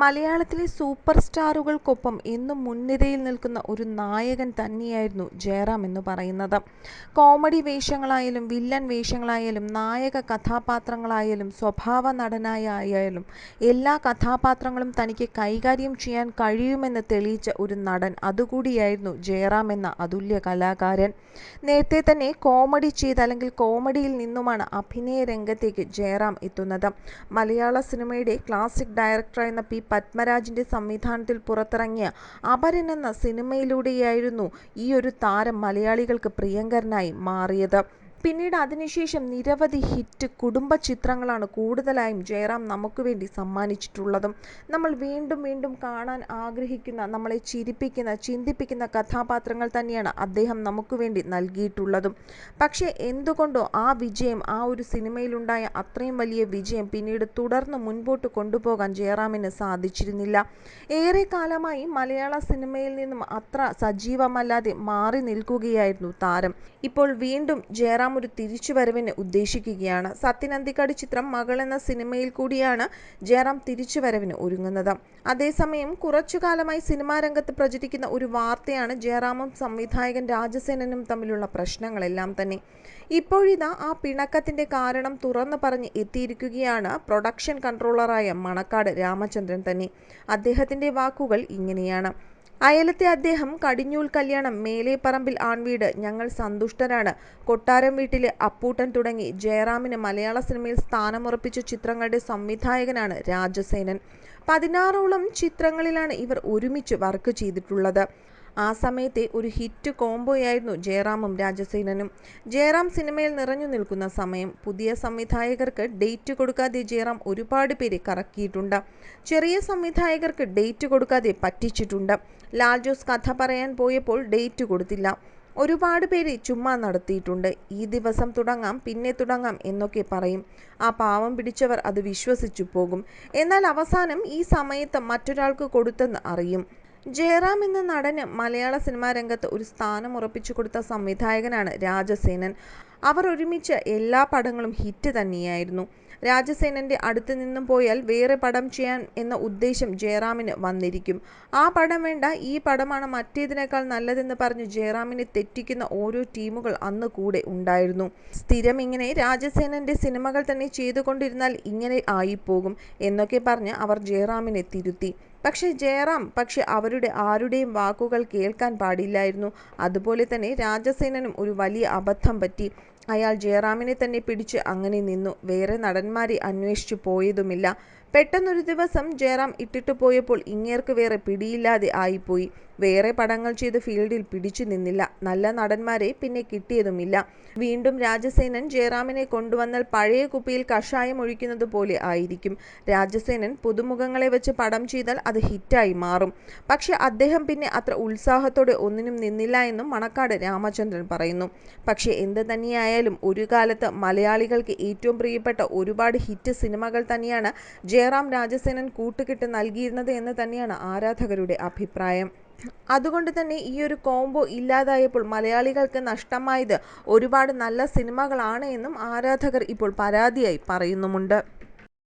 മലയാളത്തിലെ സൂപ്പർ സ്റ്റാറുകൾക്കൊപ്പം എന്നും മുൻനിരയിൽ നിൽക്കുന്ന ഒരു നായകൻ തന്നെയായിരുന്നു ജയറാം എന്ന് പറയുന്നത്. കോമഡി വേഷങ്ങളായാലും വില്ലൻ വേഷങ്ങളായാലും നായക കഥാപാത്രങ്ങളായാലും സ്വഭാവ നടനായാലും എല്ലാ കഥാപാത്രങ്ങളും തനിക്ക് കൈകാര്യം ചെയ്യാൻ കഴിയുമെന്ന് തെളിയിച്ച ഒരു നടൻ അതുകൂടിയായിരുന്നു ജയറാം എന്ന അതുല്യ കലാകാരൻ. നേരത്തെ തന്നെ കോമഡി ചെയ്ത് അല്ലെങ്കിൽ കോമഡിയിൽ നിന്നുമാണ് അഭിനയ രംഗത്തേക്ക് ജയറാം എത്തുന്നത്. മലയാള സിനിമയുടെ ക്ലാസിക് ഡയറക്ടർ എന്ന പി. പത്മരാജിന്റെ സംവിധാനത്തിൽ പുറത്തിറങ്ങിയ അപരൻ എന്ന സിനിമയിലൂടെയായിരുന്നു ഈ ഒരു താരം മലയാളികൾക്ക് പ്രിയങ്കരനായി മാറിയത്. പിന്നീട് അതിനുശേഷം നിരവധി ഹിറ്റ് കുടുംബ ചിത്രങ്ങളാണ് കൂടുതലായും ജയറാം നമുക്ക് വേണ്ടി സമ്മാനിച്ചിട്ടുള്ളതും. നമ്മൾ വീണ്ടും വീണ്ടും കാണാൻ ആഗ്രഹിക്കുന്ന നമ്മളെ ചിരിപ്പിക്കുന്ന ചിന്തിപ്പിക്കുന്ന കഥാപാത്രങ്ങൾ തന്നെയാണ് അദ്ദേഹം നമുക്ക് വേണ്ടി നൽകിയിട്ടുള്ളതും. പക്ഷേ എന്തുകൊണ്ടോ ആ വിജയം ആ ഒരു സിനിമയിലുണ്ടായ അത്രയും വലിയ വിജയം പിന്നീട് തുടർന്ന് മുൻപോട്ട് കൊണ്ടുപോകാൻ ജയറാമിന് സാധിച്ചിരുന്നില്ല. ഏറെ കാലമായി മലയാള സിനിമയിൽ നിന്നും അത്ര സജീവമല്ലാതെ മാറി നിൽക്കുകയായിരുന്നു താരം. ഇപ്പോൾ വീണ്ടും ജയറാം ഒരു തിരിച്ചുവരവിന് ഉദ്ദേശിക്കുകയാണ്. സത്യൻ അന്തിക്കാട് ചിത്രം മകൾ എന്ന സിനിമയിൽ കൂടിയാണ് ജയറാം തിരിച്ചുവരവിന് ഒരുങ്ങുന്നത്. അതേസമയം കുറച്ചു കാലമായി സിനിമാ രംഗത്ത് പ്രചരിക്കുന്ന ഒരു വാർത്തയാണ് ജയറാമും സംവിധായകൻ രാജസേനനും തമ്മിലുള്ള പ്രശ്നങ്ങളെല്ലാം തന്നെ. ഇപ്പോഴിതാ ആ പിണക്കത്തിന്റെ കാരണം തുറന്നു പറഞ്ഞ് എത്തിയിരിക്കുകയാണ് പ്രൊഡക്ഷൻ കൺട്രോളറായ മണക്കാട് രാമചന്ദ്രൻ തന്നെ. അദ്ദേഹത്തിന്റെ വാക്കുകൾ ഇങ്ങനെയാണ്. അയലത്തെ അദ്ദേഹം കടിഞ്ഞൂൽ കല്യാണം മേലേപ്പറമ്പിൽ ആൺവീട് ഞങ്ങൾ സന്തുഷ്ടരാണ്. കൊട്ടാരം വീട്ടിലെ അപ്പൂട്ടൻ തുടങ്ങി. ജയറാമിന് മലയാള സിനിമയിൽ സ്ഥാനമുറപ്പിച്ച ചിത്രങ്ങളുടെ സംവിധായകനാണ് രാജസേനൻ. പതിനാറോളം ചിത്രങ്ങളിലാണ് ഇവർ ഒരുമിച്ച് വർക്ക് ചെയ്തിട്ടുള്ളത്. ആ സമയത്തെ ഒരു ഹിറ്റ് കോംബോയായിരുന്നു ജയറാമും രാജസേനനും. ജയറാം സിനിമയിൽ നിറഞ്ഞു നിൽക്കുന്ന സമയം പുതിയ സംവിധായകർക്ക് ഡേറ്റ് കൊടുക്കാതെ ജയറാം ഒരുപാട് പേരെ കറക്കിയിട്ടുണ്ട്. ചെറിയ സംവിധായകർക്ക് ഡേറ്റ് കൊടുക്കാതെ പറ്റിച്ചിട്ടുണ്ട്. ലാൽ ജോസ് കഥ പറയാൻ പോയപ്പോൾ ഡേറ്റ് കൊടുത്തില്ല. ഒരുപാട് പേര് ചുമ്മാ നടത്തിയിട്ടുണ്ട്. ഈ ദിവസം തുടങ്ങാം പിന്നെ തുടങ്ങാം എന്നൊക്കെ പറയും. ആ പാവം പിടിച്ചവർ അത് വിശ്വസിച്ചു പോകും. എന്നാൽ അവസാനം ഈ സമയത്ത് മറ്റൊരാൾക്ക് കൊടുത്തെന്ന് അറിയും. ജയറാം എന്ന നടന് മലയാള സിനിമാ രംഗത്ത് ഒരു സ്ഥാനം ഉറപ്പിച്ചു കൊടുത്ത സംവിധായകനാണ് രാജസേനൻ. അവർ ഒരുമിച്ച് എല്ലാ പടങ്ങളും ഹിറ്റ് തന്നെയായിരുന്നു. രാജസേനന്റെ അടുത്ത് നിന്നും പോയാൽ വേറെ പടം ചെയ്യാൻ എന്ന ഉദ്ദേശം ജയറാമിന് വന്നിരിക്കും. ആ പടം വേണ്ട ഈ പടമാണ് മറ്റേതിനേക്കാൾ നല്ലതെന്ന് പറഞ്ഞ് ജയറാമിനെ തെറ്റിക്കുന്ന ഓരോ ടീമുകൾ അന്ന് കൂടെ ഉണ്ടായിരുന്നു. സ്ഥിരം ഇങ്ങനെ രാജസേനന്റെ സിനിമകൾ തന്നെ ചെയ്തുകൊണ്ടിരുന്നാൽ ഇങ്ങനെ ആയിപ്പോകും എന്നൊക്കെ പറഞ്ഞ് അവർ ജയറാമിനെ തിരുത്തി. പക്ഷേ ജയറാം പക്ഷെ അവരുടെ ആരുടെയും വാക്കുകൾ കേൾക്കാൻ പാടില്ലായിരുന്നു. അതുപോലെ തന്നെ രാജസേനനും ഒരു വലിയ അബദ്ധം പറ്റി. അയാൾ ജയറാമിനെ തന്നെ പിടിച്ച് അങ്ങനെ നിന്നു. വേറെ നടന്മാരെ അന്വേഷിച്ചു പോയതുമില്ല. പെട്ടെന്നൊരു ദിവസം ജയറാം ഇട്ടിട്ട് പോയപ്പോൾ ഇങ്ങേർക്ക് വേറെ പിടിയില്ലാതെ ആയിപ്പോയി. വേറെ പടങ്ങൾ ചെയ്ത് ഫീൽഡിൽ പിടിച്ചു നിന്നില്ല. നല്ല നടന്മാരെ പിന്നെ കിട്ടിയതുമില്ല. വീണ്ടും രാജസേനൻ ജയറാമിനെ കൊണ്ടുവന്നാൽ പഴയ കുപ്പിയിൽ കഷായം ഒഴിക്കുന്നത് പോലെ ആയിരിക്കും. രാജസേനൻ പുതുമുഖങ്ങളെ വെച്ച് പടം ചെയ്താൽ അത് ഹിറ്റായി മാറും. പക്ഷെ അദ്ദേഹം പിന്നെ അത്ര ഉത്സാഹത്തോടെ ഒന്നിനും നിന്നില്ല എന്നും മണക്കാട് രാമചന്ദ്രൻ പറയുന്നു. പക്ഷെ എന്ത് തന്നെയായാലും ഒരു കാലത്ത് മലയാളികൾക്ക് ഏറ്റവും പ്രിയപ്പെട്ട ഒരുപാട് ഹിറ്റ് സിനിമകൾ തന്നെയാണ് ജയറാം രാജസേനൻ കൂട്ടുകെട്ട് നൽകിയിരുന്നത് എന്ന് തന്നെയാണ് ആരാധകരുടെ അഭിപ്രായം. അതുകൊണ്ട് തന്നെ ഈ ഒരു കോംബോ ഇല്ലാതായപ്പോൾ മലയാളികൾക്ക് നഷ്ടമായത് ഒരുപാട് നല്ല സിനിമകളാണ് എന്നും ആരാധകർ ഇപ്പോൾ പരാതിയായി പറയുന്നുമുണ്ട്.